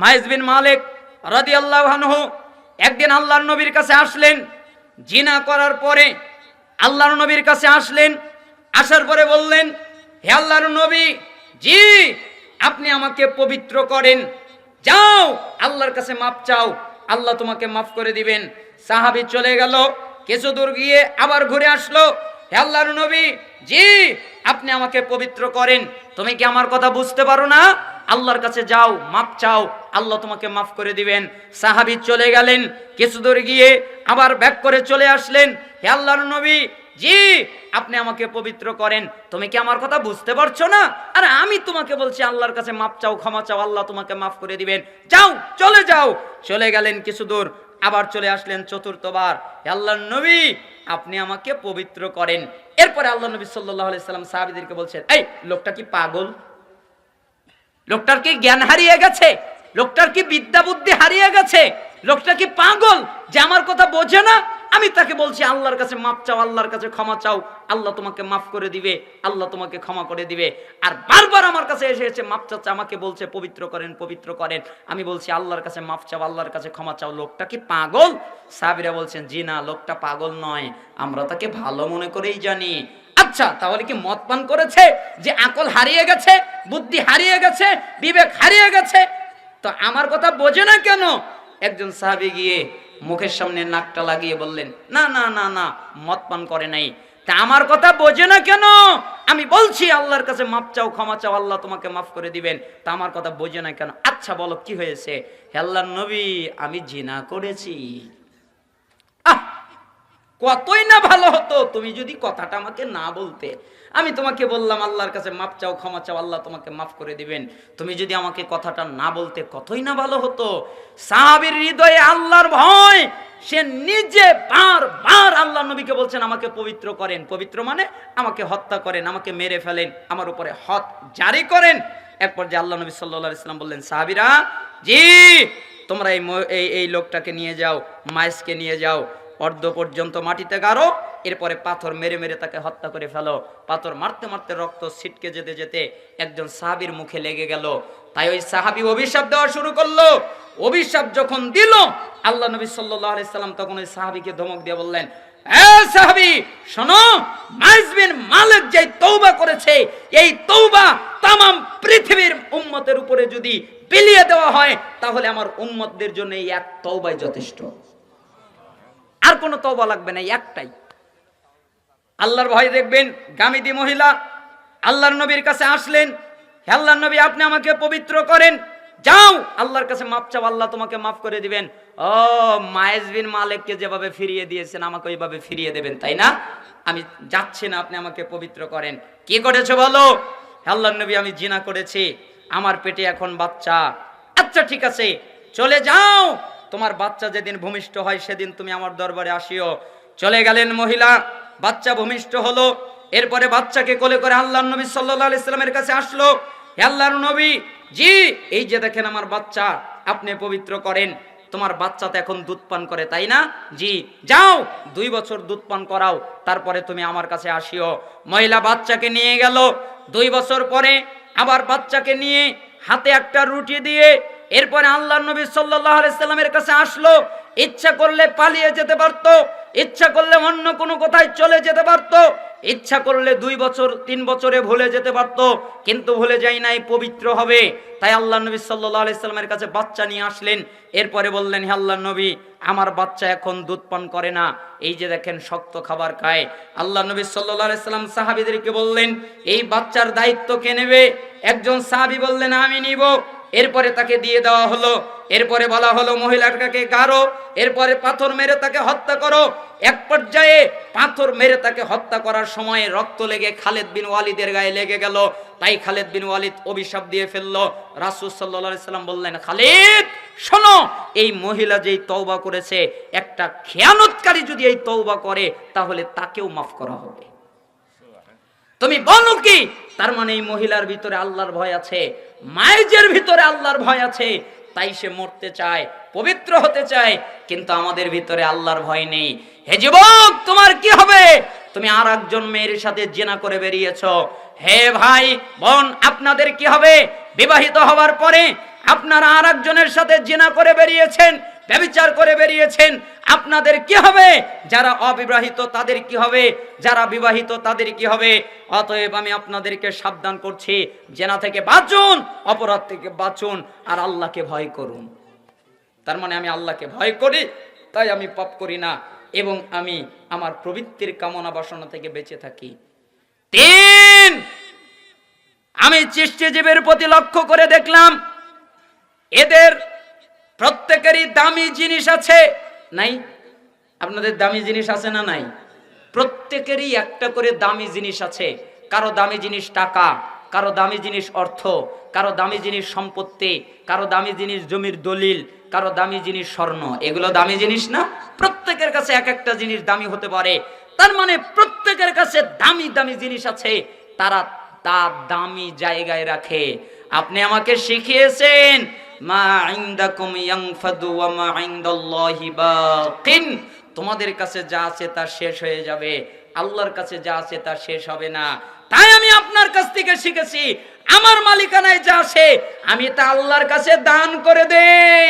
মাইজ বিন মালিক রাদিয়াল্লাহু আনহু একদিন আল্লাহর নবীর কাছে আসলেন, জিনা করার পরে আল্লাহর নবীর কাছে আসলেন, আসার পরে বললেন, হে আল্লাহর নবী, জি, আপনি আমাকে পবিত্র করেন, যাও, আল্লাহর কাছে মাপ চাও, আল্লাহ তোমাকে মাফ করে দিবেন। সাহাবি চলে গেল, কিছু দূর গিয়ে আবার ঘুরে আসলো, হে আল্লাহর নবী, জি, আপনি আমাকে পবিত্র করেন। তুমি কি আমার কথা বুঝতে পারো না? আল্লাহর কাছে যাও, মাপ চাও, আল্লাহ তোমাকে মাফ করে দিবেন। সাহাবি চলে গেলেন, কিছু দূর গিয়ে আবার ব্যাক করে চলে আসলেন। হে আল্লাহর নবী, জি, আপনি আমাকে পবিত্র করেন। তুমি কি আমার কথা বুঝতে পারছ না? আরে আমি তোমাকে বলছি, আল্লাহর কাছে মাপ চাও, ক্ষমা চাও, আল্লাহ তোমাকে মাফ করে দিবেন। যাও, চলে যাও। চলে গেলেন কিছু দূর, আবার চলে আসলেন চতুর্থবার। হে আল্লাহর নবী, আপনি আমাকে পবিত্র করেন। এরপরে আল্লাহ নবী সাল্লাহ সাল্লাম সাহাবিদেরকে বলছেন, এই, লোকটা কি পাগল? লোকটার কি জ্ঞান হারিয়ে গেছে? লোকটার কি বিদ্যা বুদ্ধি হারিয়ে গেছে? লোকটা কি পাগল যে আমার কথা বোঝে না? আমি তাকে বলছি, আল্লাহর কাছে মাপ চাও, আল্লাহর কাছে ক্ষমা চাও। আল্লাহ তোমাকে মাফ করে দিবে, আল্লাহ তোমাকে ক্ষমা করে দিবে। আর বারবার আমার কাছে এসে এসে মাপ চাচ্ছে, আমাকে বলছে, পবিত্র করেন পবিত্র করেন। আমি বলছি, আল্লাহর কাছে মাপ চাও, আল্লাহর কাছে ক্ষমা চাও। লোকটা কি পাগল? সাবিরা বলছেন, জি না, লোকটা পাগল নয়। আমরা তাকে ভালো মনে করেই জানি। আচ্ছা তাহলে কি মদ পান করেছে যে আকল হারিয়ে গেছে, বুদ্ধি হারিয়ে গেছে, বিবেক হারিয়ে গেছে? তো আমার কথা বোঝে না কেন? একজন সাহাবি গিয়ে মুখের সামনে নাকটা লাগিয়ে বললেন, না না না না মদ পান করে নাই। তা আমার কথা বোঝে না কেন? আমি বলছি, আল্লাহর কাছে মাপ চাও, ক্ষমা চাও, আল্লাহ তোমাকে মাফ করে দিবেন। তা আমার কথা বোঝে না কেন? আচ্ছা বলো, কি হয়েছে? হে আল্লাহর নবী, আমি জিনা করেছি। কতই না ভালো হতো, তুমি যদি কথাটা আমাকে না বলতে। আমি তোমাকে বললাম, আল্লাহর কাছে মাপ চাও, ক্ষমা চাও, আল্লাহ তোমাকে মাফ করে দিবেন। তুমি যদি আমাকে কথাটা না বলতে কতই না ভালো হতো, সাহাবীর হৃদয়ে আল্লাহর ভয়, সে নিজে বার বার আল্লাহ নবীকে বলছেন, আমাকে পবিত্র করেন। পবিত্র মানে আমাকে হত্যা করেন, আমাকে মেরে ফেলেন, আমার উপরে হত জারি করেন। এরপর যে আল্লাহ নবী সাল্লাহ ইসলাম বললেন, সাহাবিরা, জি, তোমরা এই এই লোকটাকে নিয়ে যাও, মাইসকে নিয়ে যাও অর্ধ পর্যন্ত মাটিতে গাড়ো এরপরে পাথর মেরে মেরে তাকে হত্যা করে ফেলো। পাথর মারতে মারতে রক্ত ছিটকে যেতে যেতে একজন সাহাবির মুখে লেগে গেল। তাই ওই সাহাবি অভিশাপ দেওয়া শুরু করল। অভিশাপ যখন দিল, আল্লাহ নবী সাল্লাহ সাল্লাম তখন ওই সাহাবিকে ধমক দিয়ে বললেন মালিক যে তৌবা করেছে, এই তৌবা তামাম পৃথিবীর উম্মতের উপরে যদি বিলিয়ে দেওয়া হয়, তাহলে আমার উম্মতদের জন্য এই এক তৌবাই যথেষ্ট। কোনো তওবা লাগবে না, একটাই। আল্লাহর ভয় দেখবেন, গামিদি মহিলা, আল্লাহর নবীর কাছে আসলেন আল্লাহর নবী, আপনি আমাকে পবিত্র করেন, যাও, আল্লাহর কাছে মাপ চাও, আল্লাহ তোমাকে মাফ করে দিবেন। ও, মায়েজ বিন মালিককে যেভাবে ফিরিয়ে দিয়েছেন, আমাকে ওইভাবে ফিরিয়ে দেবেন, তাই না? আমি যাচ্ছি না, আপনি আমাকে পবিত্র করেন। কি করেছ বলো? আল্লাহর নবী, আমি জিনা করেছি, আমার পেটে এখন বাচ্চা। আচ্ছা ঠিক আছে, চলে যাও। তোমার বাচ্চা যেদিন ভূমিষ্ঠ হয়, সেদিন তুমি আমার দরবারে আসিও। চলে গেলেন মহিলা, বাচ্চা ভূমিষ্ঠ হলো। এরপরে বাচ্চাকে কোলে করে আল্লাহ নবী সাল্লাহ ইসলামের কাছে আসলো। আল্লাহর নবী, জি, এই যে দেখেন আমার বাচ্চা, আপনি পবিত্র করেন। তোমার বাচ্চা তো এখন দুধ পান করে, তাই না? জি, যাও, দুই বছর দুধ পান করাও, তারপরে তুমি আমার কাছে আসিও। মহিলা বাচ্চাকে নিয়ে গেল। দুই বছর পরে আবার বাচ্চাকে নিয়ে হাতে একটা রুটি দিয়ে এরপরে আল্লাহ নবী সাল্লাহ কাছে আসলো। ইচ্ছা করলে পালিয়ে যেতে পারতো, ইচ্ছা করলে অন্য কোনো কোথায় চলে যেতে পারতো, ইচ্ছা করলে দুই বছর, তিন বছরে ভুলে যেতে পারতো, কিন্তু ভুলে যাই নাই, পবিত্র হবে। তাই আল্লাহ নবী সাল্লাহ সাল্লামের কাছে বাচ্চা নিয়ে আসলেন। এরপরে বললেন, হে আল্লাহ নবী, আমার বাচ্চা এখন দুধ পান করে না। এই যে দেখেন, শক্ত খাবার খায়। আল্লাহ নবী সাল্লাহ সাল্লাম সাহাবিদেরকে বললেন, এই বাচ্চার দায়িত্ব কে নেবে? একজন সাহাবি বললেন, আমি নিব। এরপরে তাকে দিয়ে দেওয়া হলো। এরপরে বলা হলো, মহিলাটাকে গাড়ো এরপরে পাথর মেরে তাকে হত্যা করো। এক পর্যায়ে পাথর মেরে তাকে হত্যা করার সময় রক্ত লেগে খালেদ বিন ওয়ালিদের গায়ে লেগে গেল। তাই খালেদ বিন ওয়ালিদ অভিশাপ দিয়ে ফেলল। রাসুল সাল্লা সাল্লাম বললেন, খালেদ, শোনো, এই মহিলা যেই তওবা করেছে, একটা খেয়ানতকারী যদি এই তওবা করে, তাহলে তাকেও মাফ করা হবে। তুমি বলো কি তার মানে এই মহিলার ভিতরে আল্লাহর ভয় আছে মায়েজের ভিতরে আল্লাহর ভয় আছে, তাই সে মরতে চায়, পবিত্র হতে চায়, কিন্তু আমাদের ভিতরে আল্লাহর ভয় নেই। হে যুবক, তোমার কি হবে? তুমি আর একজন মেয়ের সাথে জেনা করে বেরিয়েছ। হে ভাই, বোন, আপনাদের কি হবে? বিবাহিত হওয়ার পরে আপনারা আর একজনের সাথে জেনা করে বেরিয়েছেন ব্যবিচার করে বেরিয়েছেন। আপনাদের কি হবে? যারা অবিবাহিত, তাদের কি হবে? যারা বিবাহিত, তাদের কি হবে? অতএব আমি আপনাদেরকে সাবধান করছি। জেনা থেকে বাঁচুন, অপরাধ থেকে বাঁচুন, আর আল্লাহকে ভয় করুন। তার মানে আমি আল্লাহকে ভয় করি, তাই আমি পাপ করি না, এবং আমি আমার প্রবৃত্তির কামনা বাসনা থেকে বেঁচে থাকি। তিন, আমি চিষ্টিজীবের প্রতি লক্ষ্য করে দেখলাম, এদের প্রত্যেকেরই দামি জিনিস আছে নাই আপনাদের দামি জিনিস আছে না নাই প্রত্যেকেরই একটা করে দামি জিনিস আছে কারও দামি জিনিস টাকা কারও দামি জিনিস অর্থ কারও দামি জিনিস সম্পত্তি কারও দামি জিনিস জমির দলিল কারও দামি জিনিস স্বর্ণ এগুলো দামি জিনিস না প্রত্যেকের কাছে এক একটা জিনিস দামি হতে পারে তার মানে প্রত্যেকের কাছে দামি দামি জিনিস আছে তারা তার দামি জায়গায় রাখে আপনি আমাকে শিখিয়েছেন মা মা তোমাদের কাছে যা আছে তা শেষ হয়ে যাবে। আল্লাহর কাছে যা আছে তা শেষ হবে না। তাই আমি আপনার কাছ থেকে শিখেছি আমার মালিকানায় যা আসে আমি তা আল্লাহর কাছে দান করে দেই।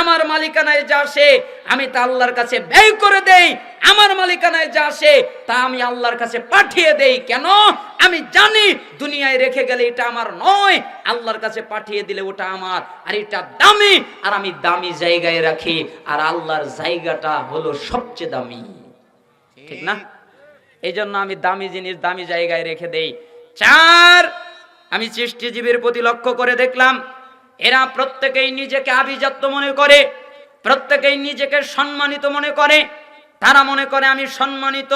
আমার মালিকানায় যা আসে আমি তা আল্লাহর কাছে ব্যয় করে দেই। আমার মালিকানায় যা আসে তা আমি আল্লাহর কাছে পাঠিয়ে দেই। কেন? আমি জানি দুনিয়ায় রেখে গেলে এটা আমার নয়। আল্লাহর কাছে পাঠিয়ে দিলে ওটা আমার আর এটা দামি আর আমি দামি জায়গায় রাখি আর আল্লাহর জায়গাটা হলো সবচেয়ে দামি। ঠিক না? এই জন্য আমি দামি জিনিস দামি জায়গায় রেখে দেই। চার আমি সৃষ্টিজীবীর প্রতি লক্ষ্য করে দেখলাম, এরা প্রত্যেকেই নিজেকে আভিজাত্য মনে করে, প্রত্যেকেই নিজেকে সম্মানিত মনে করে। তারা মনে করে আমি সম্মানিত,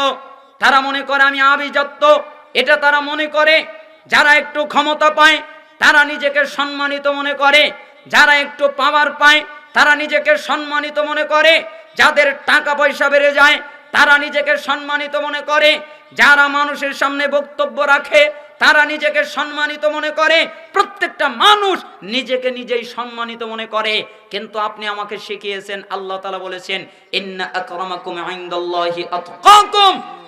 তারা মনে করে আমি আভিজাত্য। এটা তারা মনে করে, যারা একটু ক্ষমতা পায়, তারা নিজেকে সম্মানিত মনে করে। যারা একটু পাওয়ার পায়, তারা নিজেকে সম্মানিত মনে করে। যাদের টাকা পয়সা বেড়ে যায়, তারা নিজেকে সম্মানিত মনে করে। যারা মানুষের সামনে বক্তব্য রাখে তারা নিজেকে সম্মানিত মনে করে, প্রত্যেকটা মানুষ নিজেকে নিজেই সম্মানিত মনে করে। কিন্তু আপনি আমাকে শিখিয়েছেন, আল্লাহ তালা বলেছেন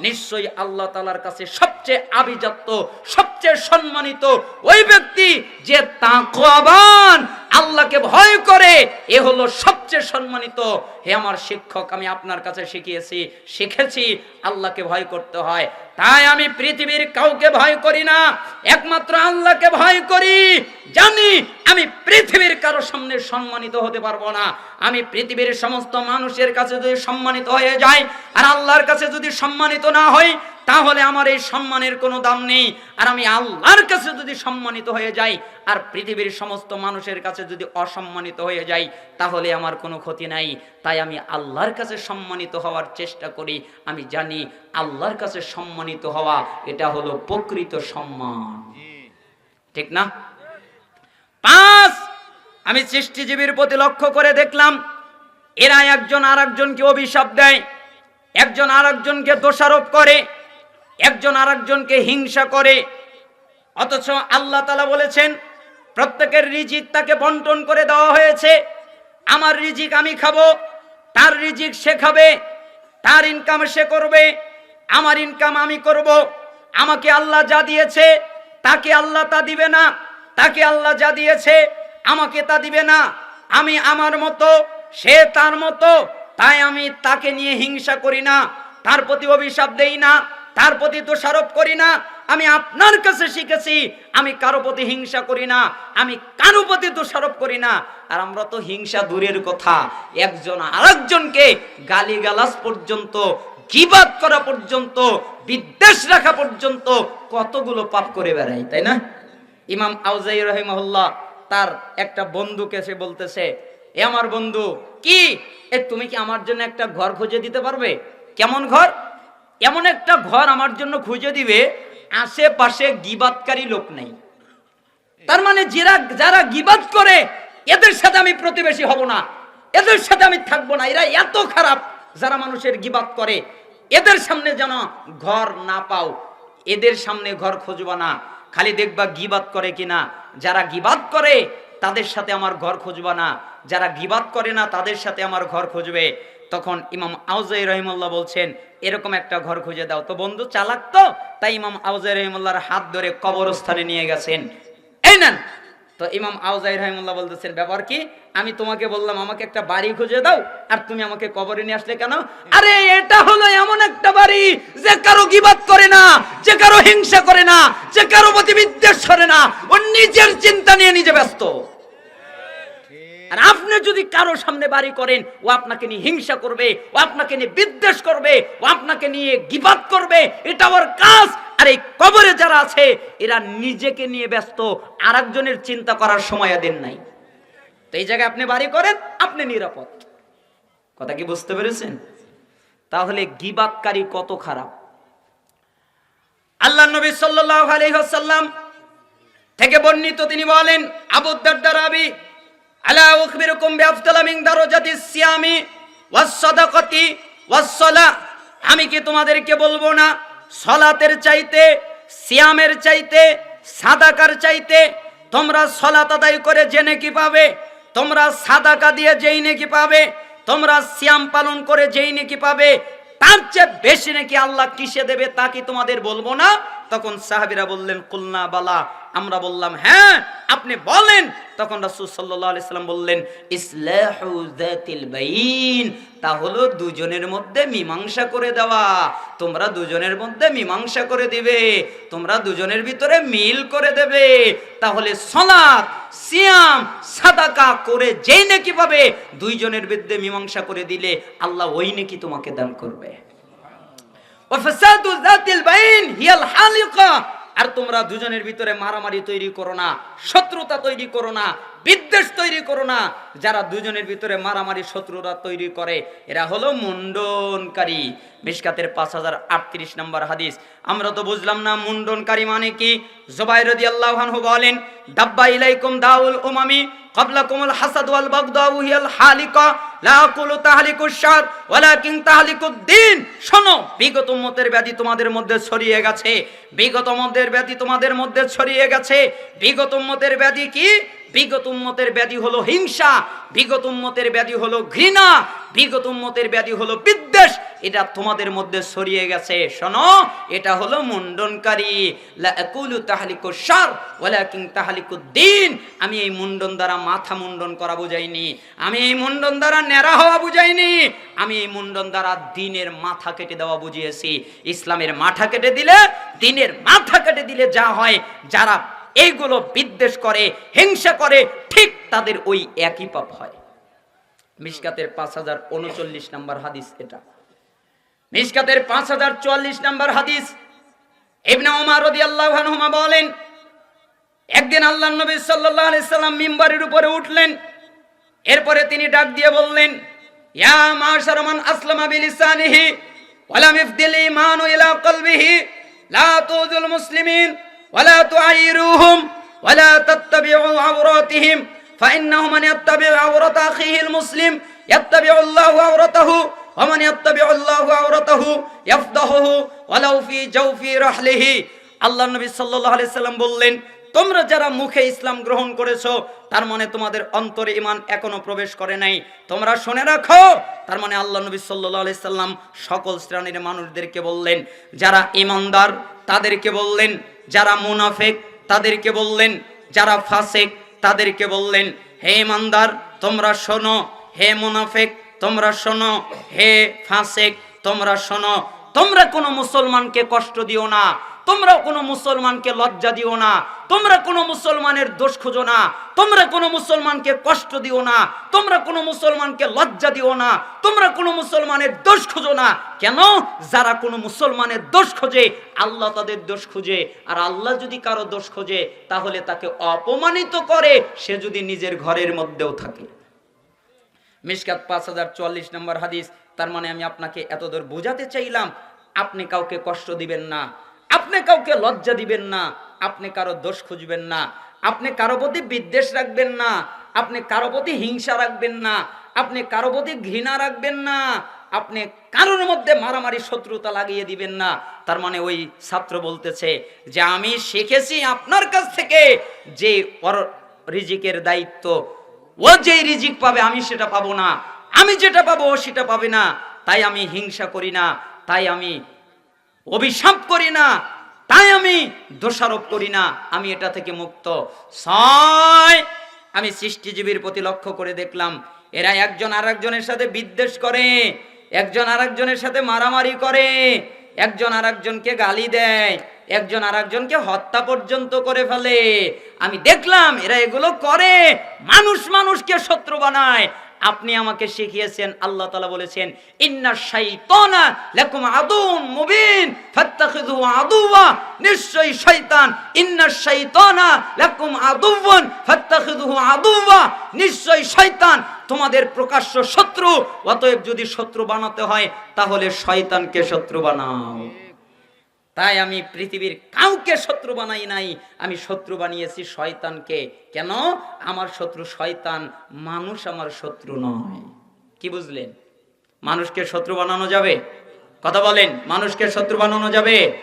নিশ্চয়ই আল্লাহ তালার কাছে সবচেয়ে আভিজাত্য, সবচেয়ে সম্মানিত ওই ব্যক্তি যে তাকওয়াবান আল্লাহকে ভয় করে, এ হলো সবচেয়ে সম্মানিত। হে আমার শিক্ষক, আমি আপনার কাছে শিখিয়েছি, শিখেছি, আল্লাহকে ভয় করতে হয়। তাই আমি পৃথিবীর কাউকে ভয় করি না, একমাত্র আল্লাহকে ভয় করি। জানি আমি পৃথিবীর কারও সামনে সম্মানিত হতে পারব না। আমি পৃথিবীর সমস্ত মানুষের কাছে যদি সম্মানিত হয়ে যাই, আর আল্লাহর কাছে যদি সম্মানিত না হই তাহলে আমার এই সম্মানের কোনো দাম নেই। আর আমি আল্লাহর কাছে যদি সম্মানিত হয়ে যাই, আর পৃথিবীর সমস্ত মানুষের কাছে যদি অসম্মানিত হয়ে যাই, তাহলে আমার কোনো ক্ষতি নাই। তাই আমি আল্লাহর কাছে সম্মানিত হওয়ার চেষ্টা করি। আমি জানি আল্লাহর কাছে সম্মানিত হওয়া, এটা হলো প্রকৃত সম্মান। ঠিক না? পাঁচ, আমি সৃষ্টিজীবীর প্রতি লক্ষ্য করে দেখলাম এরা একজন আর একজনকে অভিশাপ দেয়, একজন আর একজনকে দোষারোপ করে একজন আর একজনকে হিংসা করে। অথচ আল্লাহ তালা বলেছেন, প্রত্যেকের রিজিক তাকে বন্টন করে দেওয়া হয়েছে। আমার রিজিক আমি খাব, তার রিজিক সে খাবে, তার ইনকাম সে করবে, আমার ইনকাম আমি করব। আমাকে আল্লাহ যা দিয়েছে, তাকে আল্লাহ তা দিবে না, তাকে আল্লাহ যা দিয়েছে, আমাকে তা দিবে না। আমি আমার মতো, সে তার মতো, তাই আমি তাকে নিয়ে হিংসা করি না, তার প্রতি অভিশাপ দেই না। তার প্রতি দোষারোপ করি না। আমি আপনার কাছে শিখেছি, আমি কারও প্রতি হিংসা করি না, আমি কারও প্রতি দোষারোপ করি না। আর আমরা তো হিংসা দূরের কথা। একজন আরেকজনকে গালিগালাজ পর্যন্ত, গিবাদ করা পর্যন্ত, বিদ্বেষ রাখা পর্যন্ত কতগুলো পাপ করে বেড়াই, তাই না? ইমাম আউজাই রহিমহল্লা তার একটা বন্ধুকে সে বলতেছে, এ আমার বন্ধু, কি? এ তুমি কি আমার জন্য একটা ঘর খুঁজে দিতে পারবে? কেমন ঘর? এমন একটা ঘর আমার জন্য খুঁজে দিবে, আশেপাশে গিবাদকারী লোক নেই। তার মানে যারা যারা গিবাদ করে, এদের সাথে আমি প্রতিবেশী হব না। এদের সাথে আমি থাকব না। এরা এত খারাপ যারা মানুষের গিবাদ করে। এদের সামনে যেন ঘর না পাও, এদের সামনে ঘর খুঁজবা না। খালি দেখবা গিবাদ করে কিনা। যারা গিবাদ করে, তাদের সাথে আমার ঘর খুঁজবা না। যারা গিবাদ করে না, তাদের সাথে আমার ঘর খুঁজবে। তখন ইমাম আউজাই রহিমুল্লাহ বলছেন, এরকম একটা ঘর খুঁজে দাও। তো বন্ধু চালাক তো, তাই ইমাম আউজাই রহিমুল্লাহর হাত ধরে কবরস্থানে নিয়ে গেছেন। এই নেন! তো ইমাম আউজাই রহিমুল্লাহ বলতেছেন, ব্যাপার কি? আমি তোমাকে বললাম, আমাকে একটা বাড়ি খুঁজে দাও, আর তুমি আমাকে কবরে নিয়ে আসলে কেন? আরে, এটা হলো এমন একটা বাড়ি যে কারও গিবাদ করে না, যে কারও হিংসা করে না, যে কারও প্রতি বিদ্বেষ করে না। ও নিজের চিন্তা নিয়ে নিজে ব্যস্ত। আর আপনি যদি কারও সামনে বাড়ি করেন, ও আপনাকে নিয়ে হিংসা করবে, ও আপনাকে নিয়ে বিদ্বেষ করবে, ও আপনাকে নিয়ে গিবাদ করবে, এটা ওর কাজ। আর এই কবরে যারা আছে, এরা নিজেকে নিয়ে ব্যস্ত আর একজনের চিন্তা করার সময় দেন নাই। তো এই জায়গায় আপনি বাড়ি করেন, আপনি নিরাপদ। কথা কি বুঝতে পেরেছেন? তাহলে গিবাদকারী কত খারাপ। আল্লাহ নবী আলাইহি থেকে বর্ণিত তিনি বলেন, আবু দারদা রাবি আমি কি তোমাদেরকে বলব না? সলাতের চাইতে, সিয়ামের চাইতে, সাদাকার চাইতে তোমরা সলাত আদায় করে জেনে কি পাবে? তোমরা সাদাকা দিয়ে যেই নাকি পাবে? তোমরা সিয়াম পালন করে যেই নাকি পাবে? তার চেয়ে বেশি নাকি আল্লাহ কিসে দেবে তা কি তোমাদের বলব না? তখন সাহাবিরা বললেন, কুলনা বালা। আমরা বললাম হ্যাঁ আপনি বলেন। তখন রাসূল সাল্লাল্লাহু আলাইহি সাল্লাম বললেন, ইসলাহু যাতিল বাইন। তা হলো দুজনের মধ্যে মীমাংসা করে দেওয়া। তোমরা দুজনের মধ্যে মীমাংসা করে দিবে, তোমরা দুজনের ভিতরে মিল করে দেবে। তাহলে সলাৎ সিয়াম, সাদাকা করে যেই নাকি পাবে, দুইজনের বিরুদ্ধে মীমাংসা করে দিলে আল্লাহ ওই নাকি তোমাকে দান করবে। আর তোমরা দুজনের ভিতরে মারামারি তৈরি করো না, শত্রুতা তৈরি করো না, বিদ্বেষ তৈরি করো না। যারা দুজনের ভিতরে মারামারি, শত্রুতা তৈরি করে, এরা হলো মুন্ডনকারী। মিশকাতের পাঁচ হাজার আটত্রিশ নম্বর হাদিস। আমরা তো বুঝলাম না, মুন্ডনকারী মানে কি? জোবাই রদি আল্লাহ বলেন, দাব্বা ইলাইকুম দাউল উমামি হাসাদ ওয়াল বাগদাউ হিয়াল হালিকা, লা আকুলু তাহলিকুশ শার, ওয়ালাকিন তাহলিকুদ দ্বীন। শোনো, বিগত উম্মতের ব্যাধি তোমাদের মধ্যে ছড়িয়ে গেছে। বিগত উম্মতের ব্যাধি তোমাদের মধ্যে ছড়িয়ে গেছে। বিগত উম্মতের ব্যাধি কি? বিগত উম্মতের ব্যাধি হলো হিংসা। বিগত উম্মতের ব্যাধি হলো ঘৃণা। বিগত উম্মতের ব্যাধি হলো বিদ্বেষ, এটা তোমাদের মধ্যে ছড়িয়ে গেছে। শোনো, এটা হলো মুন্ডনকারী। লা আকুলু তাহলিকুশ শার, ওয়ালাকিন তাহলিকুদ দ্বীন। আমি এই মুন্ডন দ্বারা মাথা মুন্ডন করা বুঝাইনি। আমি এই মুন্ডন দ্বারা ন্যাড়া হওয়া বুঝাইনি। আমি এই মুন্ডন দ্বারা দিনের মাথা কেটে দেওয়া বুঝিয়েছি। ইসলামের মাথা কেটে দিলে দিনের মাথা কেটে দিলে যা হয়, যারা এইগুলো বিদ্বেষ করে, হিংসা করে, ঠিক তাদের ওই একই পাপ হয়। মিশকাতের পাঁচ হাজার উনচল্লিশ নম্বর হাদিস এটা। মিশকাতের পাঁচ হাজার চুয়াল্লিশ নম্বর হাদিস। ইবনে ওমর রাদিয়াল্লাহু আনহুমা বলেন, একদিন আল্লাহ নবী সাল্লাল্লাহু আলাইহি সাল্লাম মিম্বারের উপরে উঠলেন, এরপরে তিনি ডাক দিয়ে বললেন, ইয়া মাশার মান আসলামা বিলিসানিহি ওয়ালাম ইফদিল ঈমানু ইলা কলবিহি, লা তুযুল মুসলিমিন ওয়ালা তুআইরুহুম ওয়ালা তাত্তাবিউ আওরাতিহিম। فإنه من يتبع عورة أخيه المسلم يتبع الله عورته ومن يتبع الله عورته يفضحه ولو في جوف رحله আল্লাহ নবী সাল্লাল্লাহু আলাইহি সাল্লাম বললেন তোমরা যারা মুখে ইসলাম গ্রহণ করেছো তার মানে তোমাদের অন্তরে ইমান এখনো প্রবেশ করে নাই তোমরা শুনে রাখো তার মানে আল্লাহ নবী সাল্লাল্লাহু আলাইহি সাল্লাম সকল শ্রেণীর মানুষদেরকে বললেন যারা ইমানদার তাদেরকে বললেন যারা মুনাফেক তাদেরকে বললেন যারা ফাসেক তাদেরকে বললেন, হে ইমানদার, তোমরা শোনো। হে মুনাফেক, তোমরা শোনো। হে ফাঁসেক, তোমরা শোনো। তোমরা কোনো মুসলমানকে কষ্ট দিও না। তোমরা কোনো মুসলমানকে লজ্জা দিও না, তোমরা কোনো মুসলমানের দোষ খুঁজো না, তোমরা কোনো মুসলমানকে কষ্ট দিও না, তোমরা কোনো মুসলমানকে লজ্জা দিও না, তোমরা কোনো মুসলমানের দোষ খুঁজো না। কেন? যারা কোনো মুসলমানের দোষ খোঁজে, আল্লাহ তাদের দোষ খুঁজে, আর আল্লাহ যদি কারও দোষ খোঁজে, তাহলে তাকে অপমানিত করে, সে যদি নিজের ঘরের মধ্যেও থাকে। মিশকাত পাঁচ হাজার চুয়াল্লিশ নম্বর হাদিস, তার মানে আমি আপনাকে এতদূর বোঝাতে চাইলাম, আপনি কাউকে কষ্ট দিবেন না আপনি কাউকে লজ্জা দিবেন না, আপনি কারও দোষ খুঁজবেন না, আপনি কারও প্রতি বিদ্বেষ রাখবেন না, আপনি কারও প্রতি হিংসা রাখবেন না, আপনি কারও প্রতি ঘৃণা রাখবেন না, আপনি কারোর মধ্যে মারামারি, শত্রুতা লাগিয়ে দিবেন না। তার মানে ওই ছাত্র বলতেছে যে, আমি শিখেছি আপনার কাছ থেকে যে রিজিকের দায়িত্ব, ও যেই রিজিক পাবে আমি সেটা পাবো না। আমি যেটা পাবো ও সেটা পাবে না। তাই আমি হিংসা করি না। তাই আমি অভিশাপ করি না, তাই আমি দোষারোপ করি না। আমি এটা থেকে মুক্ত। ছয়, আমি সৃষ্টিজীবীর প্রতি লক্ষ্য করে দেখলাম, এরা একজন আর একজনের সাথে বিদ্বেষ করে, একজন আরেকজনের সাথে মারামারি করে, একজন আর একজনকে গালি দেয়, একজন আর একজনকে হত্যা পর্যন্ত করে ফেলে। আমি দেখলাম, এরা এগুলো করে, মানুষ মানুষকে শত্রু বানায় আপনি আমাকে শিখিয়েছেন, আল্লাহ তালা বলেছেন, ইন্না শাইতানা লাকুম আদুন মুবিন ফাত্তাখিযু আদুওয়া। নিশ্চয়ই শয়তান, ইন্না শাইতানা লাকুম আদুওয়ান ফাত্তাখিযু আদুওয়া। নিশ্চয়ই শয়তান তোমাদের প্রকাশ্য শত্রু, অতএব যদি শত্রু বানাতে হয়, তাহলে শয়তানকে শত্রু বানাও। তাই আমি পৃথিবীর কাউকে শত্রু বানাই নাই। আমি শত্রু বানিয়েছি শয়তানকে। কেন? আমার শত্রু শয়তান, মানুষ আমার শত্রু নয়। কি বুঝলেন? মানুষকে শত্রু বানানো যাবে? কথা বলেন, মানুষকে শত্রু বানানো যাবে?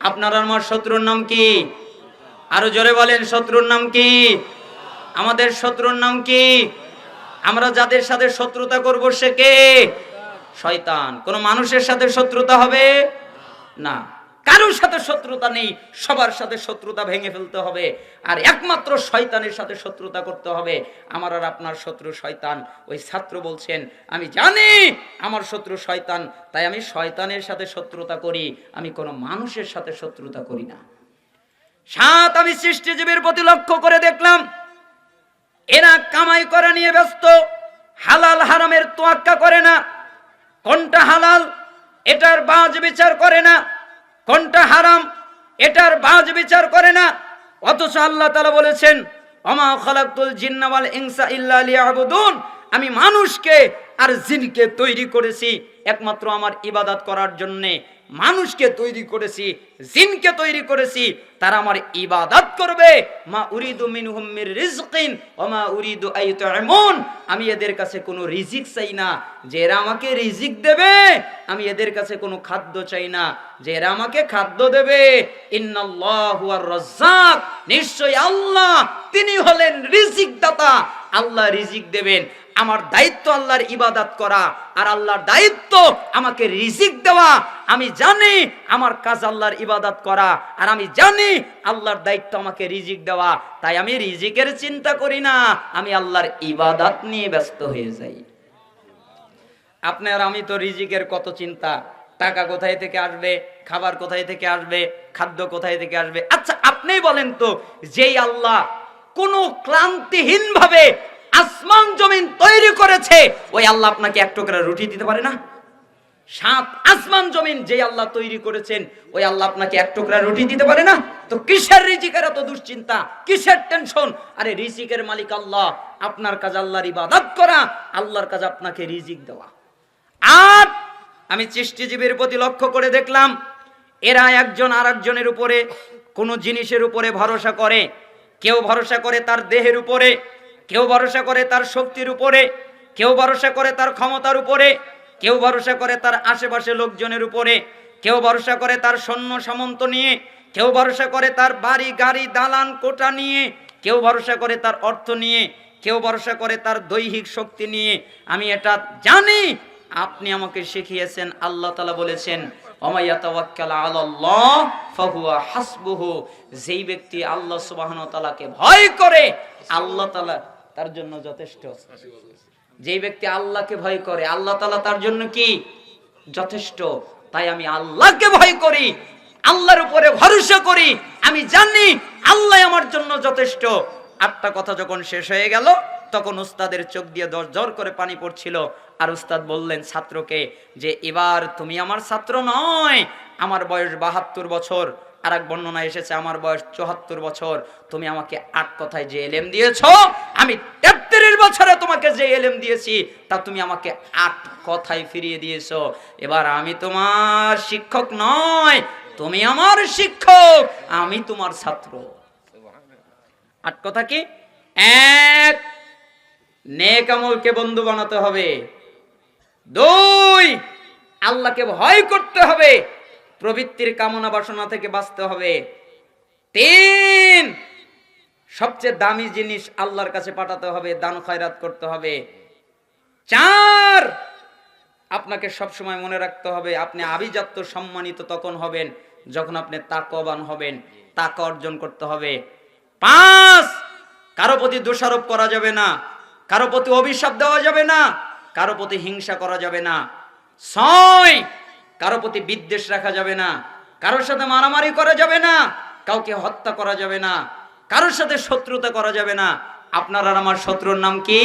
আপনার আমার শত্রুর নাম কি? আরও জোরে বলেন, শত্রুর নাম কি? আমাদের শত্রুর নাম কি? আমরা যাদের সাথে শত্রুতা করব সে কে? শয়তান। কোন মানুষের সাথে শত্রুতা হবে? না। কারোর সাথে শত্রুতা নেই, সবার সাথে শত্রুতা ভেঙে ফেলতে হবে। আর একমাত্র শয়তানের সাথে শত্রুতা করতে হবে। আমার আর আপনার শত্রু শয়তান। ওই ছাত্র বলছেন, আমি জানি আমার শত্রু শয়তান, তাই আমি শয়তানের সাথে শত্রুতা করি। আমি কোনো মানুষের সাথে শত্রুতা করি না। সাত আমি সৃষ্টিজীবীর প্রতি লক্ষ্য করে দেখলাম, এরা কামাই করা নিয়ে ব্যস্ত, হালাল হারামের তোয়াক্কা করে না, কোনটা হালাল, এটার বাজ বিচার করে না। কোনটা হারাম, এটার বাজ বিচার করে না। অথচ আল্লাহ তালা বলেছেন অমা খালাকুল জিন্নাওয়াল ইংসা ইল্লা লিয়াবুদুন। আমি মানুষকে আর জিনকে তৈরি করেছি একমাত্র আমার ইবাদত করার জন্যে। মানুষকে তৈরি করেছি, জিনকে তৈরি করেছি, তারা আমার ইবাদত করবে। মা উরিদু মিনহুম মির রিজকিন ওয়া মা উরিদু আইতুমুন আমি এদের কাছে কোনো রিজিক চাই না। যে এরা আমাকে রিজিক দেবে, আমি এদের কাছে কোনো খাদ্য চাই না। যে এরা আমাকে খাদ্য দেবে, ইন্নাল্লাহু আর রাজ্জাক। নিশ্চয় আল্লাহ, তিনি হলেন রিজিক দাতা আল্লাহ রিজিক দেবেন। আমার দায়িত্ব আল্লাহর ইবাদত করা আর আল্লাহর দায়িত্ব আমাকে রিজিক দেওয়া। আমি জানি আমার কাজ আল্লাহর ইবাদত করা আর আমি জানি আল্লাহর দায়িত্ব আমাকে রিজিক দেওয়া। তাই আমি রিজিকের চিন্তা করি না, আমি আল্লাহর ইবাদত নিয়ে ব্যস্ত হয়ে যাই। আপনার আমি তো রিজিকের কত চিন্তা। টাকা কোথায় থেকে আসবে, খাবার কোথায় থেকে আসবে, খাদ্য কোথায় থেকে আসবে? আচ্ছা আপনি বলেন তো, যেই আল্লাহ কোনো ক্লান্তিহীন ভাবে আসমান জমিন তৈরি করেছে, ওই আল্লাহ আপনাকে এক টুকরা রুটি দিতে পারে না? সাত আসমান জমিন যে আল্লাহ তৈরি করেছেন, ওই আল্লাহ আপনাকে এক টুকরা রুটি দিতে পারে না? তো কিসের রিজিকের এত দুশ্চিন্তা? কিসের টেনশন আরে রিজিকের মালিক আল্লাহ, আপনার কাজ আল্লাহর ইবাদত করা, আল্লাহর কাজ আপনাকে রিজিক দেওয়া। আর আমি সৃষ্টিজীবীর প্রতি লক্ষ্য করে দেখলাম, এরা একজন আর একজনের উপরে কোনো জিনিসের উপরে ভরসা করে, কেউ ভরসা করে তার দেহের উপরে। কেউ ভরসা করে তার শক্তির উপরে, কেউ ভরসা করে তার ক্ষমতার উপরে, কেউ ভরসা করে তার আশেপাশে লোকজনের উপরে, কেউ ভরসা করে তার সৈন্য সামন্ত নিয়ে, কেউ ভরসা করে তার বাড়ি, গাড়ি, দালান, কোটা নিয়ে, কেউ ভরসা করে তার অর্থ নিয়ে, কেউ ভরসা করে তার দৈহিক শক্তি নিয়ে। আমি এটা জানি, আপনি আমাকে শিখিয়েছেন, আল্লাহ তালা বলেছেন যেই ব্যক্তি আল্লাহ সুবহানাহু ওয়া তাআলাকে ভয় করে, আল্লাহ তাআলা তার জন্য যথেষ্ট। যেই ব্যক্তি আল্লাহকে ভয় করে, আল্লাহ তাআলা তার জন্য কি? যথেষ্ট। তাই আমি আল্লাহকে ভয় করি, আল্লাহর উপরে ভরসা করি, আমি জানি আল্লাহ আমার জন্য যথেষ্ট। আটটা কথা যখন শেষ হয়ে গেল, তখন উস্তাদের চোখ দিয়ে জর করে পানি পড়ছিল। আর উস্তাদ বললেন, ছাত্রকে, যে এবার তুমি আমার ছাত্র নয়, আমার বয়স বাহাত্তর বছর আর এক বর্ণনা এসেছে, আমার বয়স চুয়াত্তর বছর, তুমি আমাকে আট কথায় যে এলেম দিয়েছ, আমি তেত্রিশ বছরে তোমাকে যে এলেম দিয়েছি, তা তুমি আমাকে আট কথায় ফিরিয়ে দিয়েছ। এবার আমি তোমার শিক্ষক নয়, তুমি আমার শিক্ষক, আমি তোমার ছাত্র। আট কথা কি? এক, নেক আমলকে বন্ধু বানাতে হবে। দুই, আল্লাহকে ভয় করতে হবে। প্রবৃত্তির কামনা বাসনা থেকে বাঁচতে হবে। তিন, সবচেয়ে দামি জিনিস আল্লাহর কাছে পাঠাতে হবে, দান খয়রাত করতে হবে। চার, আপনাকে সবসময় মনে রাখতে হবে, আপনি আভিজাত্য সম্মানিত তখন হবেন, যখন আপনি তাকবান হবেন, তাকা অর্জন করতে হবে। পাঁচ, কারও প্রতি দোষারোপ করা যাবে না, কারও প্রতি অভিশাপ দেওয়া যাবে না, কারও প্রতি হিংসা করা যাবে না। ছয় কারও প্রতি বিদ্বেষ রাখা যাবে না কারোর সাথে মারামারি করা যাবে না কাউকে হত্যা করা যাবে না কারোর সাথে শত্রুতা করা যাবে না। আপনার আর আমার শত্রুর নাম কি?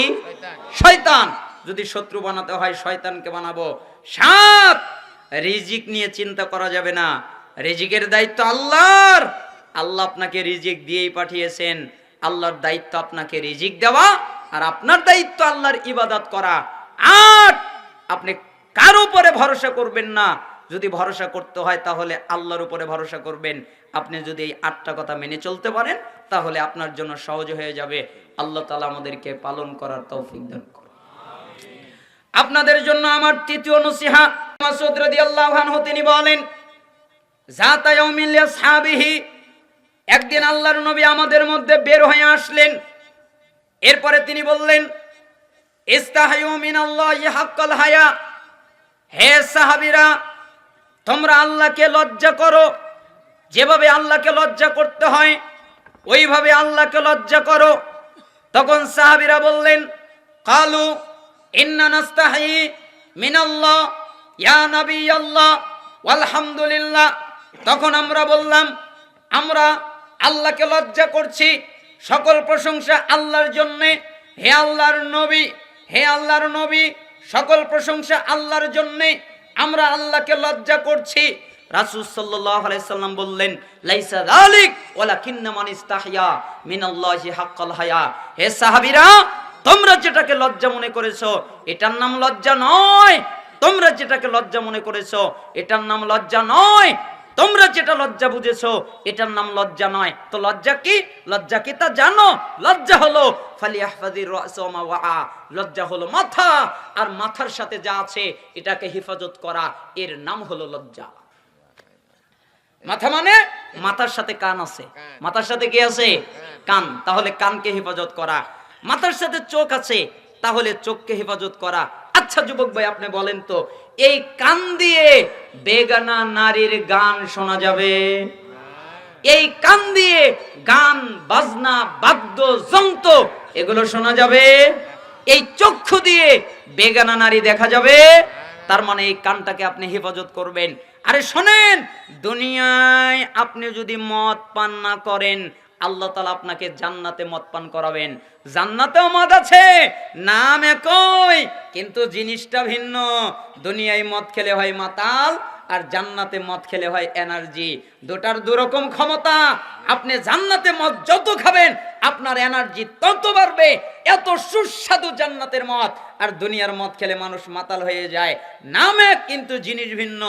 শয়তান। যদি শত্রু বানাতে হয় শয়তানকে বানাবো। সাত রিজিক নিয়ে চিন্তা করা যাবে না। রিজিকের দায়িত্ব আল্লাহর। আল্লাহ আপনাকে রিজিক দিয়েই পাঠিয়েছেন। আল্লাহর দায়িত্ব আপনাকে রিজিক দেওয়া আর আপনার দায়িত্ব আল্লাহর ইবাদত করা। আট! আপনি কার উপরে ভরসা করবেন না? যদি ভরসা করতে হয় তাহলে আল্লাহর উপরে ভরসা করবেন। আপনি যদি এই আটটা কথা মেনে চলতে পারেন, তাহলে আপনার জন্য সহজ হয়ে যাবে। আল্লাহ তালা আমাদেরকে পালন করার তৌফিক দান করুন। আপনাদের জন্য আমার তৃতীয় নসিহা মাসুদ রাদিয়াল্লাহু আনহু, তিনি বলেন জাতা ইয়াউমিল আসহাবিহি একদিন আল্লাহর নবী আমাদের মধ্যে বের হয়ে আসলেন। এরপরে তিনি বললেন ইস্তাহায়ু মিনাল্লাহি হাক্কাল হায়া হে সাহাবিরা, তোমরা আল্লাহকে লজ্জা করো। যেভাবে আল্লাহকে লজ্জা করতে হয়, ওইভাবে আল্লাহকে লজ্জা করো। তখন সাহাবীরা বললেন, কালু মিনাল্লাহ আল্লাহ আলহামদুলিল্লাহ তখন আমরা বললাম, আমরা আল্লাহকে লজ্জা করছি। সকল প্রশংসা আল্লাহর জন্যে। হে আল্লাহর নবী, হে আল্লাহর নবী সকল প্রশংসা আল্লাহর জন্যে। আমরা আল্লাহকে লজ্জা করছি। আলাইহি বললেন, লাইসা মিনাল্লাহি হাক্কাল হায়া। হে তোমরা যেটাকে লজ্জা মনে করেছ, এটার নাম লজ্জা নয়। তোমরা যেটাকে লজ্জা মনে করেছ, এটার নাম লজ্জা নয়। তোমরা যেটা লজ্জা বুঝেছ, এটার নাম লজ্জা নয়। তো লজ্জা কি? লজ্জা কি তা জানো? লজ্জা হলো লজ্জা হলো মাথা, আর মাথার সাথে যা আছে, এটাকে হেফাজত করা, এর নাম হলো লজ্জা। মাথা মানে? মাথার সাথে কান আছে। মাথার সাথে কি আছে? কান। তাহলে কানকে হেফাজত করা। মাথার সাথে চোখ আছে, তাহলে চোখকে হেফাজত করা। আচ্ছা যুবক ভাই, আপনি বলেন তো, এই কান দিয়ে বেগানা নারীর গান শোনা যাবে? এই কান দিয়ে গান, বাজনা, বাদ্য, যন্ত্র, এগুলো শোনা যাবে? এই চক্ষু দিয়ে বেগানা নারী দেখা যাবে? তার মানে এই কানটাকে আপনি হেফাজত করবেন। আরে শোনেন, দুনিয়ায় আপনি যদি মদ পান না করেন আল্লাহ তালা আপনাকে জান্নাতে মদ পান করাবেন। জান্নাতেও মদ আছে, নাম একই, কিন্তু জিনিসটা ভিন্ন। দুনিয়ায় মদ খেলে হয় মাতাল আর জান্নাতে মদ খেলে হয় এনার্জি। দুটার দুরকম ক্ষমতা। আপনি জান্নাতে মদ যত খাবেন, আপনার এনার্জি তত বাড়বে। এত সুস্বাদু জান্নাতের মদ। আর দুনিয়ার মদ খেলে মানুষ মাতাল হয়ে যায়। নামে কিন্তু জিনিস ভিন্ন।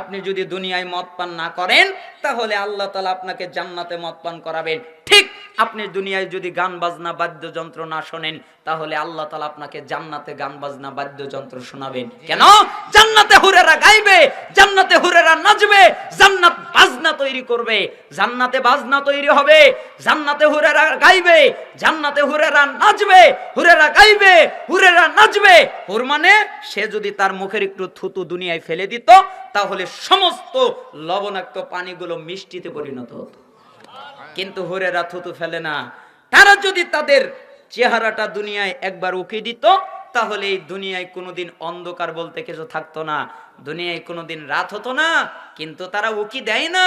আপনি যদি দুনিয়ায় মদ পান না করেন, তাহলে আল্লাহ তালা আপনাকে জান্নাতে মদ পান করাবেন। ঠিক আপনি দুনিয়ায় যদি গান বাজনা, বাদ্যযন্ত্র না শোনেন, তাহলে আল্লাহ তালা আপনাকে জান্নাতে গান বাজনা, বাদ্যযন্ত্র শোনাবেন। কেন? জান্নাতে হুরেরা গাইবে, জান্নাতে হুরেরা নাচবে, জান্নাত বাজনা তৈরি করবে, জান্নাতে বাজনা তৈরি হবে, জান্নাতে হুরেরা গাইবে, জান্নাতে হুরেরা নাচবে, হুরেরা গাইবে, হুরেরা নাচবে। হুর মানে সে যদি তার মুখের একটু থুতু দুনিয়ায় ফেলে দিত, তাহলে সমস্ত লবণাক্ত পানিগুলো মিষ্টিতে পরিণত হতো। কিন্তু হুরেরা থুতু ফেলে না। তারা যদি তাদের চেহারাটা দুনিয়ায় একবার উকি দিত তাহলে এই দুনিয়ায় কোনোদিন অন্ধকার বলতে কিছু থাকতো না। দুনিয়ায় কোনোদিন রাত হতো না, কিন্তু তারা উকি দেয় না।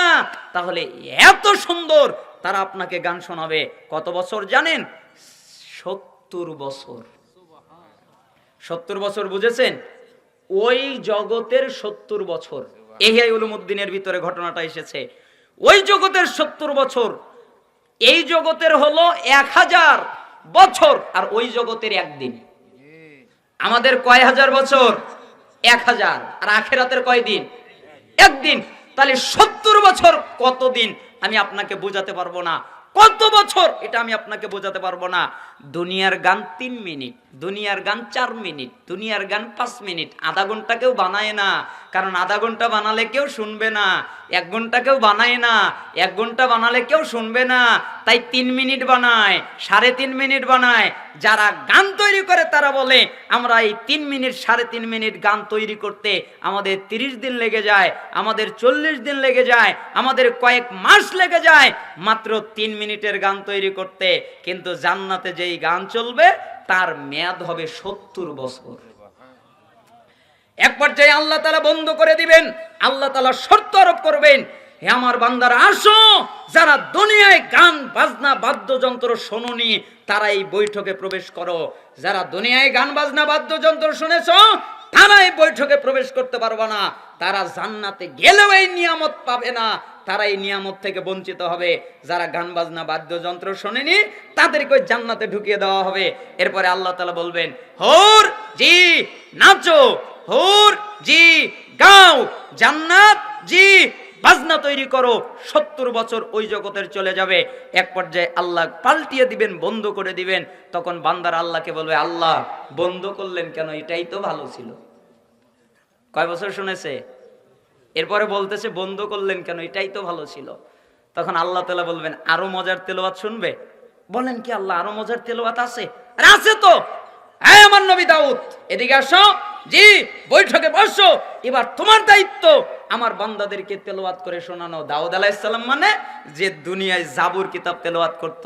তাহলে এত সুন্দর তারা আপনাকে গান শোনাবে। কত বছর জানেন? সত্তর বছর। সত্তর বছর বুঝেছেন? ওই জগতের সত্তর বছর। এহিয়াই উলুমুদ্দিনের ভিতরে ঘটনাটা এসেছে। ওই জগতের সত্তর বছর, এই জগতের হলো এক হাজার বছর, আর ওই জগতের একদিন। আমাদের কয় হাজার বছর? এক হাজার। আর আখেরাতের কয় দিন? একদিন। তাহলে সত্তর বছর কতদিন আমি আপনাকে বোঝাতে পারব না? কত বছর? এটা আমি আপনাকে বোঝাতে পারব না। দুনিয়ার গান তিন মিনিট। দুনিয়ার গান চার মিনিট, দুনিয়ার গান পাঁচ মিনিট, আধা ঘণ্টা কেউ বানায় না। কারণ আধা ঘণ্টা বানালে কেউ শুনবে না, এক ঘণ্টা কেউ বানায় না, এক ঘণ্টা বানালে কেউ শুনবে না। তাই তিন মিনিট বানায়, সাড়ে তিন মিনিট বানায়। যারা গান তৈরি করে তারা বলে, আমরা এই তিন মিনিট, সাড়ে তিন মিনিট গান তৈরি করতে আমাদের তিরিশ দিন লেগে যায়, আমাদের চল্লিশ দিন লেগে যায়, আমাদের কয়েক মাস লেগে যায়। মাত্র তিন মিনিটের গান তৈরি করতে, কিন্তু জান্নাতে যেই গান চলবে তার মেয়াদ হবে সত্তর বছর। এক পর্যায়ে আল্লাহ তালা বন্ধ করে দিবেন, আল্লাহ তালা শর্ত আরোপ করবেন, হে আমার বান্দারা, আসো, যারা দুনিয়ায় গান, বাজনা, বাদ্যযন্ত্র শোনি তারা এই বৈঠকে প্রবেশ করো। যারা দুনিয়ায় গান, বাজনা, বাদ্যযন্ত্র শুনেছ, তারা এই বৈঠকে প্রবেশ করতে পারবে না। তারা জান্নাতে গেলেও এই নিয়ামত পাবে না। তারা এই নিয়ামত থেকে বঞ্চিত হবে। যারা গান বাজনা বাদ্যযন্ত্র শোনেনি, তাদেরকে ওই জান্নাতে ঢুকিয়ে দেওয়া হবে। এরপরে আল্লাহ তালা বলবেন, হোর জি, নাচো। হোর জি, গাও। জান্নাত জি, বাজনা তৈরি করো। সত্তর বছর ওই জগতের চলে যাবে। এক পর্যায়ে আল্লাহ পাল্টিয়ে দিবেন, বন্ধ করে দিবেন। তখন বান্দার আল্লাহকে বলবে, আল্লাহ, বন্ধ করলেন কেন? এটাই তো ভালো ছিল। কয় বছর শুনেছে? এরপরে বলতেছে, বন্ধ করলেন কেন? এটাই তো ভালো ছিল। তখন আল্লাহ তালা বলবেন, আরও মজার তেলোয়াত শুনবে? বলেন, কি আল্লাহ, আরও মজার তেলোয়াত আছে? আছে তো। হ্যাঁ আমার নবী দাউদ, এদিকে আসো, জি, বৈঠকে বসো। এবার তোমার দায়িত্ব আমার বান্দাদেরকে তেলাওয়াত করে শোনানো। দাউদ আলাইসাল্লাম মানে যে দুনিয়ায় জাবুর কিতাব তেলাওয়াত করত,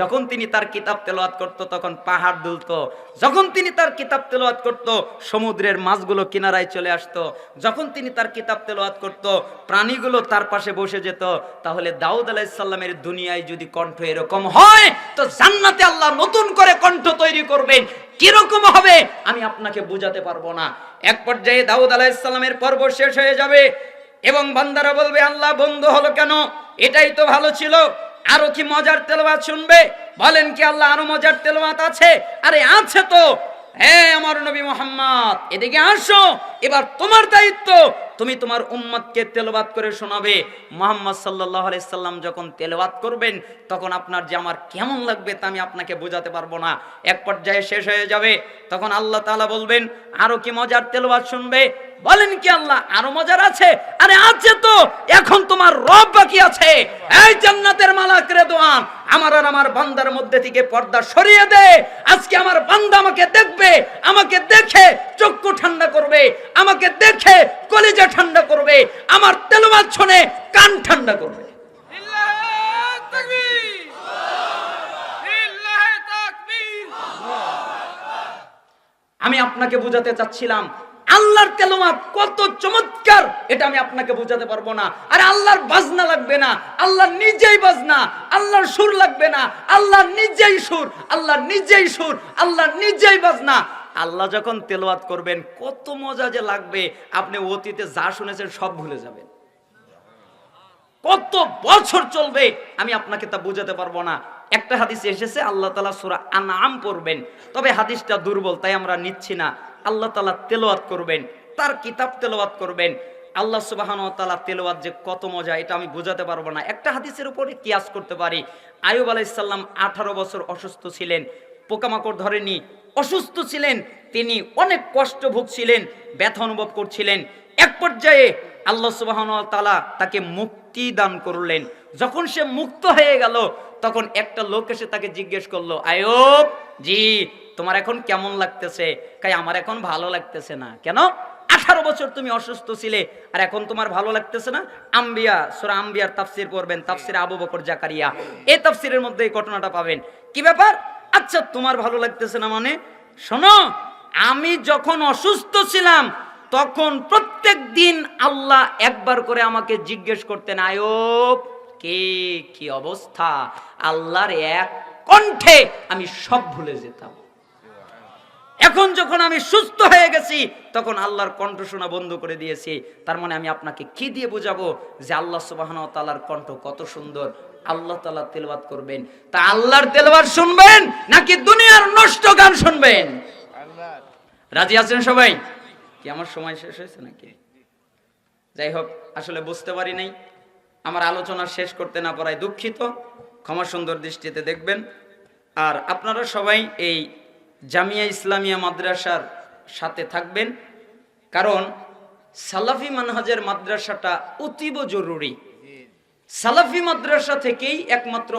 যখন তিনি তার কিতাব তেলাওয়াত করত, তখন পাহাড় দুলতো। যখন তিনি তার কিতাব তেলাওয়াত করত, সমুদ্রের মাছগুলো কিনারায় চলে আসতো। যখন তিনি তার কিতাব তেলাওয়াত করত, প্রাণীগুলো তার পাশে বসে যেত। তাহলে দাউদ আলাইসাল্লামের দুনিয়ায় যদি কণ্ঠ এরকম হয়, তো জান্নাতে আল্লাহ নতুন করে কণ্ঠ তৈরি করবেন। কীরকম হবে, আমি আপনাকে বুঝাতে পারব না। এক পর্যায়ে দাউদ আলাইসাল্লামের পর্ব শেষ হয়ে যাবে এবং বান্দারা বলবে, আল্লাহ, বন্ধু হলো কেন? এটাই তো ভালো ছিল। আরও কি মজার তেলবাত শুনবে? বলেন কি আল্লাহ, আরও মজার তেলবাত আছে? আরে, আছে তো। হ্যাঁ আমার নবী মোহাম্মদ, এদিকে আসো। এবার তোমার দায়িত্ব, তুমি তোমার উম্মতকে তেলবাত করে শোনাবে। মোহাম্মদ সাল্লাহ সাল্লাম যখন তেলবাত করবেন, তখন আপনার যে আমার কেমন লাগবে তা আমি আপনাকে বোঝাতে পারব না। এক পর্যায়ে শেষ হয়ে যাবে। তখন আল্লাহ তালা বলবেন, আরও কি মজার তেলবাত শুনবে? বলেন কি আল্লাহ, আরও মজার আছে? আরে আছে তো, এখন তোমার রব বাকি আছে। এই জান্নাতের মালাক রেদওয়ান আমার আর আমার বান্দার মধ্যে থেকে পর্দা সরিয়ে দে। আজকে আমার বান্দা আমাকে দেখবে, আমাকে দেখে চক্ষু ঠান্ডা করবে, আমাকে দেখে কলিজা ঠান্ডা করবে, আমার তেলবাদ শুনে কান ঠান্ডা করবে। আমি আপনাকে বোঝাতে চাচ্ছিলাম আল্লাহর তেলোয়াত কত চমৎকার, এটা আমি আপনাকে বোঝাতে পারব না। আর আল্লাহর বাজনা লাগবে না, আল্লাহ নিজেই বাজনা, আল্লাহর সুর লাগবে না, আল্লাহ নিজেই সুর, আল্লাহ নিজেই সুর, আল্লাহ নিজেই বাজনা। আল্লাহ যখন তেলাওয়াত করবেন, কত মজা যে লাগবে, আপনি অতীতে যা শুনেছেন সব ভুলে যাবেন। কত বছর চলবে, আমি আপনাকে তা বোঝাতে পারব না। একটা হাদিস এসেছে, আল্লাহ তালা সুরা আনাম পড়বেন। তবে হাদিসটা দুর্বল, তাই আমরা নিচ্ছি না। আল্লাহ তালা তেলোয়াত করবেন, তার কিতাব তেলোয়াত করবেন। আল্লাহ সুবাহান তালা তেলোয়াত যে কত মজা, এটা আমি বোঝাতে পারব না। একটা হাদিসের উপরে কিয়াস করতে পারি। আয়ুব আলাইসাল্লাম আঠারো বছর অসুস্থ ছিলেন, পোকামাকড় ধরেনি, অসুস্থ ছিলেন, তিনি অনেক কষ্ট ভুগছিলেন ব্যথা অনুভব করছিলেন। এক পর্যায়ে আল্লাহ সুবাহন তালা তাকে মুক্তি দান করলেন। যখন সে মুক্ত হয়ে গেল, তখন একটা লোক এসে তাকে জিজ্ঞেস করল আয়ব জি, তোমার এখন কেমন লাগতেছে? কাই, আমার এখন ভালো লাগতেছে না। কেন? আঠারো বছর তুমি অসুস্থ ছিলে, আর এখন তোমার ভালো লাগতেছে না? আম্বিয়া, সুরা আম্বিয়ার তাফসির করবেন তাফসির আবু বকর জাকারিয়া। এই তাফসিরের মধ্যে এই ঘটনাটা পাবেন। কি ব্যাপার? আচ্ছা তোমার ভালো লাগতেছে না মানে? শোনো, আমি যখন অসুস্থ ছিলাম, তখন প্রত্যেক দিন আল্লাহ একবার করে আমাকে জিজ্ঞেস করতেন আয়ব কে, কি অবস্থা? আল্লাহর এক কণ্ঠে আমি সব ভুলে যেতাম। এখন যখন আমি সুস্থ হয়ে গেছি, তখন আল্লাহর কণ্ঠ শোনা বন্ধ করে দিয়েছি। তার মানে আমি আপনাকে কি দিয়ে বোঝাবো যে আল্লাহ সুবাহন তালার কণ্ঠ কত সুন্দর? আল্লাহ তালা তেলবাদ করবেন। তা আল্লাহর তেলবাদ শুনবেন নাকি দুনিয়ার নষ্ট গান শুনবেন? রাজি আছেন সবাই? কি আমার সময় শেষ হয়েছে নাকি? যাই হোক, আসলে বুঝতে পারি নাই। আমার আলোচনা শেষ করতে না পারায় দুঃখিত। ক্ষমা সুন্দর দৃষ্টিতে দেখবেন। আর আপনারা সবাই এই জামিয়া ইসলামিয়া মাদ্রাসার সাথে থাকবেন। কারণ সালাফি মানহাজের মাদ্রাসাটা অতীব জরুরি। সালাফি মাদ্রাসা থেকেই একমাত্র